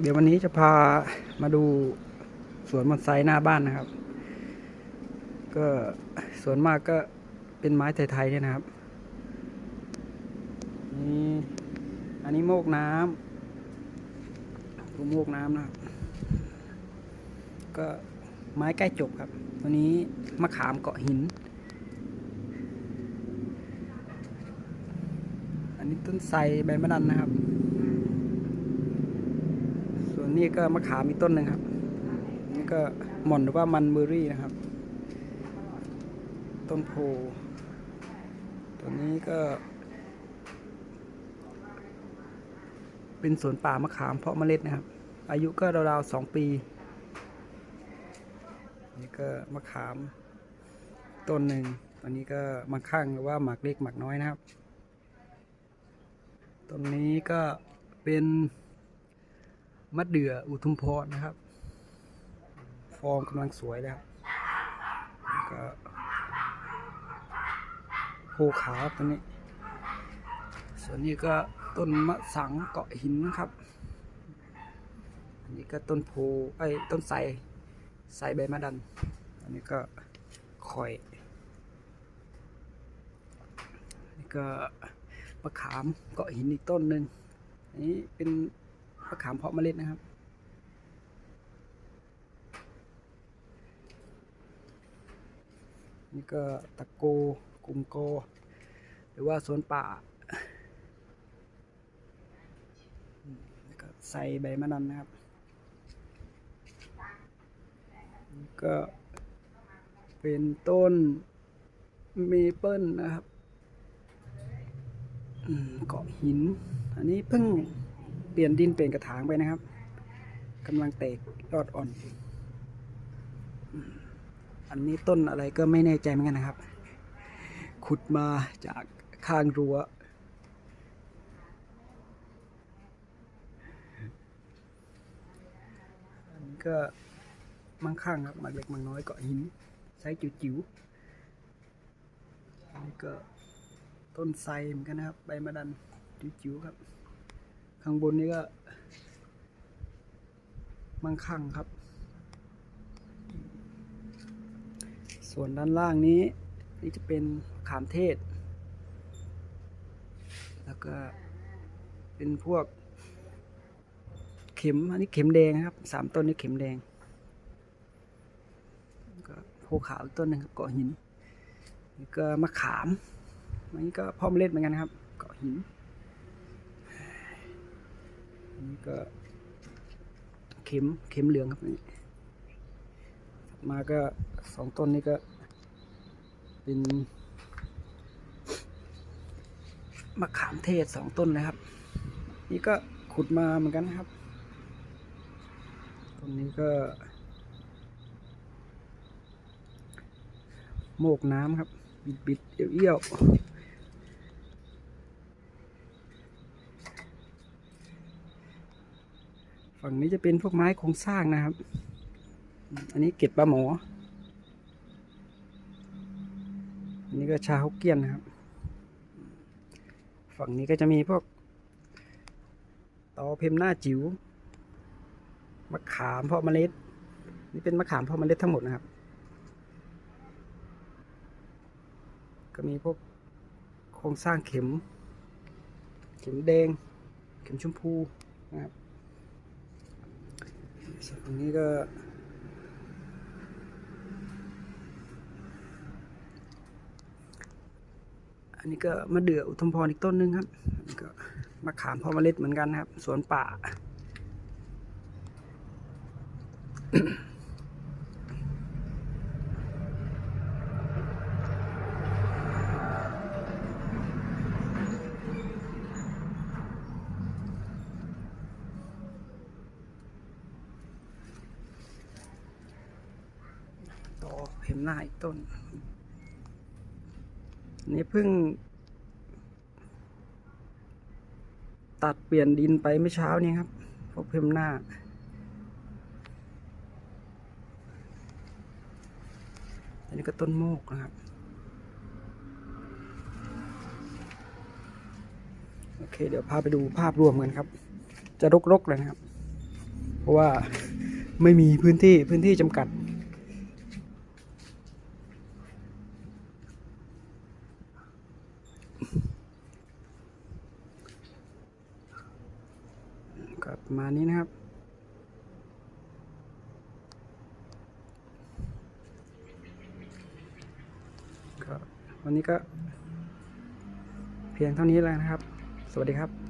เดี๋ยววันนี้จะพามาดูสวนมอนไซหน้าบ้านนะครับ ก็สวนมากก็เป็นไม้ไทยๆเนี่ยนะครับนี่อันนี้โมกน้ำดูโมกน้ำนะครับ ก็ไม้ใกล้จบครับ ตัวนี้มะขามเกาะหิน อันนี้ต้นไทรใบมะดันนะครับ นนี้ก็มะขามอีกต้นหนึ่งครับ นี่ก็หม่อนหรือว่ามันเบอรี่นะครับ ต้นโพตัวนี้ก็ เป็นสวนป่ามะขามเพาะเมล็ดนะครับ อายุก็ราวๆสองปี นี่ก็มะขามต้นหนึ่งตัวนี้ก็มังข้างหรือว่าหมากเล็กหมากน้อยนะครับต้นนี้ก็เป็น มะเดื่ออุทุมพรนะครับ ฟอร์มกำลังสวยเลยครับแล้วก็โพขาวตัวนี้ ส่วนนี้ก็ต้นมะสังเกาะหินครับ อันนี้ก็ต้นโพไอ้ต้นไทรไทรใบมะดัน อันนี้ก็คอยนี่ก็มะขามเกาะหินอีกต้นหนึ่งอันนี้เป็น มะขามเพาะเมล็ดนะครับ นี่ก็ตะโกกลุ่มโก หรือว่าสวนป่าก็ใส่ใบมะนันนะครับ ก็เป็นต้นเมเปิลนะครับอืมเกาะหิน อันนี้เพิ่ง เปลี่ยนดินเปลี่ยนกระถางไปนะครับกำลังแตกยอดอ่อน อันนี้ต้นอะไรก็ไม่แน่ใจเหมือนกันนะครับ ขุดมาจากข้างรั้วอันนี้ก็มังข้างครับมากเล็กมากน้อยเกาะหินไซส์จิ๋วๆอันนี้ก็ต้นไทรเหมือนกันนะครับ ใบมะดันจิ๋วๆครับ ข้างบนนี้ก็ มั่งคั่งครับ ส่วนด้านล่างนี้ นี่จะเป็นขามเทศ แล้วก็เป็นพวก เข็ม อันนี้เข็มแดงครับ สามต้นนี้เข็มแดง ก็โพขาวต้นหนึ่งครับเกาะหินนี่ก็มะขามอันนี้ก็พ่อเมล็ดเหมือนกันครับ เกาะหิน นนี้ก็เข็มเข็มเหลืองครับนี่มาก็สองต้นนี้ก็ เป็นมะขามเทศสองต้นนะครับ นี่ก็ขุดมาเหมือนกันนะครับต้นนี้ก็โมกน้ำครับ บิดบิดๆเอี้ยวเอี้ยว ฝั่งนี้จะเป็นพวกไม้โครงสร้างนะครับ อันนี้เก็ดปลาหมอ อันนี้ก็ชาฮกเกี้ยนนะครับ ฝั่งนี้ก็จะมีพวกตอเพมหน้าจิ๋ว มะขามเพาะเมล็ด นี่เป็นมะขามเพาะเมล็ดทั้งหมดนะครับ ก็มีพวกโครงสร้างเข็ม เข็มแดง เข็มชมพูนะครับ ส่วนตรงนี้ก็อันนี้ก็มะเดื่ออุทุมพรอีกต้นหนึงครับนนก็มะขามเพาะเมล็ดเหมือนกันครับ สวนป่า ต่อ เห็นหน้าอีกต้น นี่เพิ่ง ตัดเปลี่ยนดินไปเมื่อเช้านี้ครับพวกเพิ่มหน้า อันนี้ก็ต้นโมกนะครับ โอเค เดี๋ยวพาไปดูภาพรวมกันครับ จะรกๆเลยนะครับ เพราะว่าไม่มีพื้นที่พื้นที่จำกัด ก็ประมาณนี้นะครับ ก็วันนี้ก็เพียงเท่านี้แล้วนะครับ สวัสดีครับ